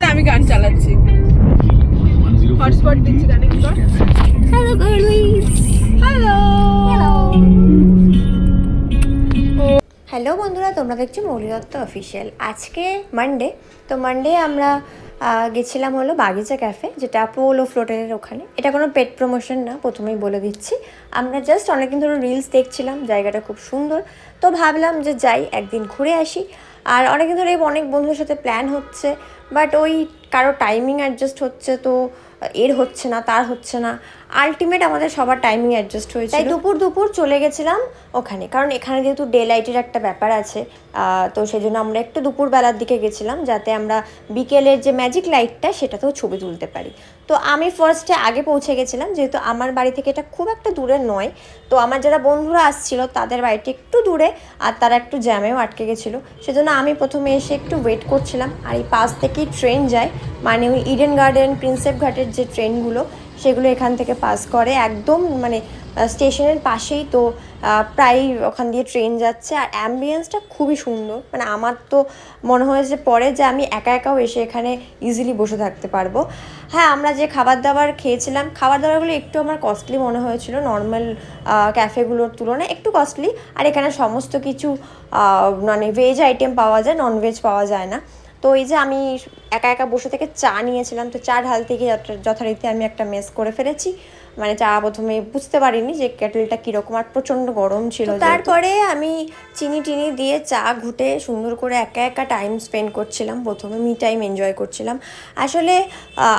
আমি গান চালাচ্ছি। হটস্পট দিচ্ছি গানে কি হ্যালো গার্লিস হ্যালো হ্যালো বন্ধুরা তোমরা দেখছ মৌলি দত্ত অফিসিয়াল আজকে মানডে তো মানডে আমরা গেছিলাম হলো বাগিচা ক্যাফে যেটা পোলো ফ্লোটের ওখানে। এটা কোনো পেট প্রমোশন না প্রথমেই বলে দিচ্ছি। আমরা জাস্ট অনেকদিন ধরে রিলস দেখছিলাম জায়গাটা খুব সুন্দর। তো ভাবলাম যে যাই একদিন ঘুরে আসি। আর অনেকদিন ধরে অনেক বন্ধুদের সাথে প্ল্যান হচ্ছে। বাট ওই কারও টাইমিং অ্যাডজাস্ট হচ্ছে তো, এর হচ্ছে না, তার হচ্ছে না। আলটিমেট আমাদের সবার টাইমিং অ্যাডজাস্ট হয়েছে তাই দুপুর দুপুর চলে গেছিলাম ওখানে, কারণ এখানে যেহেতু ডে লাইটের একটা ব্যাপার আছে তো সেই জন্য আমরা একটু দুপুরবেলার দিকে গেছিলাম, যাতে আমরা বিকেলের যে ম্যাজিক লাইটটা সেটাতেও ছবি তুলতে পারি। তো আমি ফার্স্টে আগে পৌঁছে গেছিলাম, যেহেতু আমার বাড়ি থেকে এটা খুব একটা দূরে নয়। তো আমার যারা বন্ধুরা আসছিল, তাদের বাড়িটি একটু দূরে আর তারা একটু জ্যামেও আটকে গেছিল। সেজন্য আমি প্রথমে এসে একটু ওয়েট করছিলাম আর এই পাশ থেকেই ট্রেন যায়। মানে ওই ইডেন গার্ডেন প্রিন্সেপ ঘাটের যে ট্রেনগুলো সেগুলো এখান থেকে পাস করে। একদম মানে স্টেশনের পাশেই তো প্রায় ওখান দিয়ে ট্রেন যাচ্ছে। আর অ্যাম্বিয়েন্সটা খুবই সুন্দর। মানে আমার তো মনে হয়েছে পরে যে আমি একা একাও এসে এখানে ইজিলি বসে থাকতে পারব। হ্যাঁ আমরা যে খাবার দাবার খেয়েছিলাম খাবার দাবারগুলো একটু আমার কস্টলি মনে হয়েছিল। নর্মাল ক্যাফেগুলোর তুলনায় একটু কস্টলি আর এখানে সমস্ত কিছু মানে ভেজ আইটেম পাওয়া যায় নন ভেজ পাওয়া যায় না। তো এই যে আমি একা একা বসে থেকে চা নিয়েছিলাম। তো চা ঢাল থেকে যথা- যথারীতি আমি একটা মেস করে ফেলেছি। মানে চা প্রথমে বুঝতে পারিনি যে কেটেলটা কীরকম আর প্রচণ্ড গরম ছিল তারপরে আমি চিনি টিনি দিয়ে চা ঘুটে সুন্দর করে একা একা টাইম স্পেন্ড করছিলাম। প্রথমে মি টাইম এনজয় করছিলাম। আসলে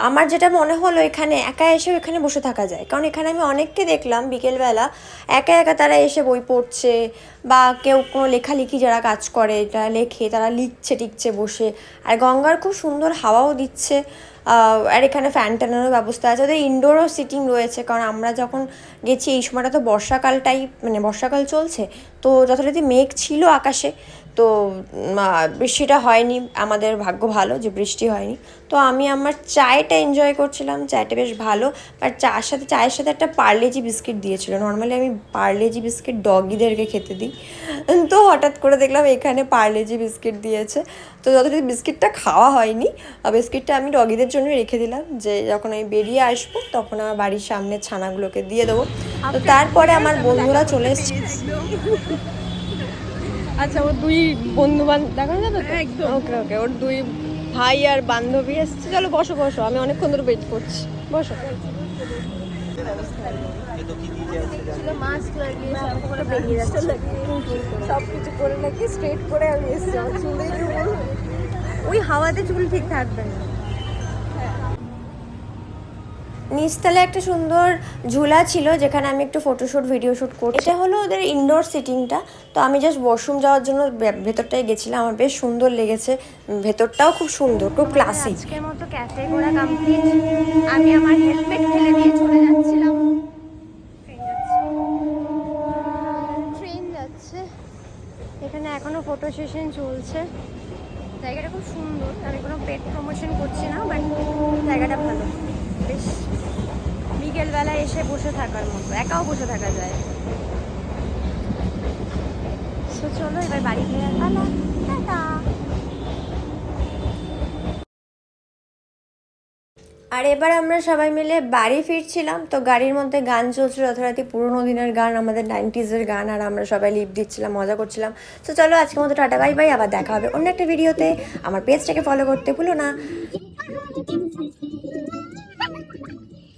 আমার যেটা মনে হলো এখানে একা এসেও এখানে বসে থাকা যায়। কারণ এখানে আমি অনেককে দেখলাম বিকেলবেলা। একা একা তারা এসে বই পড়ছে বা কেউ কোনো লেখালেখি যারা কাজ করে, যারা লেখে, তারা লিখছে, টিকছে বসে। আর গঙ্গার খুব সুন্দর হাওয়াও দিচ্ছে। আর এখানে ফ্যান টানানোর ব্যবস্থা আছে। ওদের ইনডোরও সিটিং রয়েছে। কারণ আমরা যখন গেছি, এই সময়টা তো বর্ষাকালটাই মানে বর্ষাকাল চলছে, তো যথারীতি মেঘ ছিল আকাশে। তো বৃষ্টিটা হয়নি আমাদের ভাগ্য ভালো যে বৃষ্টি হয়নি। তো আমি আমার চায়টা এনজয় করছিলাম চায়টা বেশ ভালো আর চার সাথে চায়ের সাথে একটা পার্লেজি বিস্কিট দিয়েছিল। নর্মালি আমি পার্লেজি বিস্কিট ডগিদেরকে খেতে দিই। তো হঠাৎ করে দেখলাম এখানে পার্লেজি বিস্কিট দিয়েছে। তো যতদিন বিস্কিটটা খাওয়া হয়নি বিস্কিটটা আমি ডগিদের জন্য রেখে দিলাম যে যখন আমি বেরিয়ে আসব তখন আমার বাড়ির সামনে ছানাগুলোকে দিয়ে দেবো। তো তারপরে আমার বন্ধুরা চলে এসছে। আচ্ছা ওর দুই বন্ধু দেখানো যাবে তো? একদম। ওকে ওকে ওর দুই ভাই আর বান্ধবী এসছে। চলো বসো বসো। আমি অনেকক্ষণ ধরে ওয়েট করছি। বসো। সব কিছু করে লাগিয়ে স্ট্রেট করে আমি এসছি। ওই হাওয়াতে চুল ঠিক থাকবে না। নিচতলায় একটা সুন্দর ঝুলা ছিল যেখানে আমি একটু ফটোশ্যুট ভিডিও শ্যুট করছি। এটা হলো ওদের ইনডোর সিটিংটা তো আমি জাস্ট ওয়াশরুম যাওয়ার জন্য ভেতরটায় গেছিলাম। আমার বেশ সুন্দর লেগেছে। ভেতরটাও খুব সুন্দর খুব ক্লাসিক আজকের মতো ক্যাফে ঘোরা কমপ্লিট আমি আমার হেলমেট ফেলে দিয়ে চলে যাচ্ছিলাম। ট্রেন যাচ্ছে। এখানে এখনও ফটো সেশন চলছে। জায়গাটা খুব সুন্দর। আমি কোনো পেট প্রমোশন করছি না বাট জায়গাটা ভালো। বেশ বিকেলবেলা এসে বসে থাকার মতো একাও বসে থাকা যায়। So, চলো এবার বাড়ি ফেরার পালা টাটা। আর এবার আমরা সবাই মিলে বাড়ি ফিরছিলাম তো গাড়ির মধ্যে গান চলছিল যথারীতি পুরোনো দিনের গান আমাদের নাইনটিজের গান আর আমরা সবাই লিপ দিচ্ছিলাম মজা করছিলাম। তো চলো আজকের মতো টাটা বাই বাই আবার দেখা হবে অন্য একটা ভিডিওতে। আমার পেজটাকে ফলো করতে ভুলো না।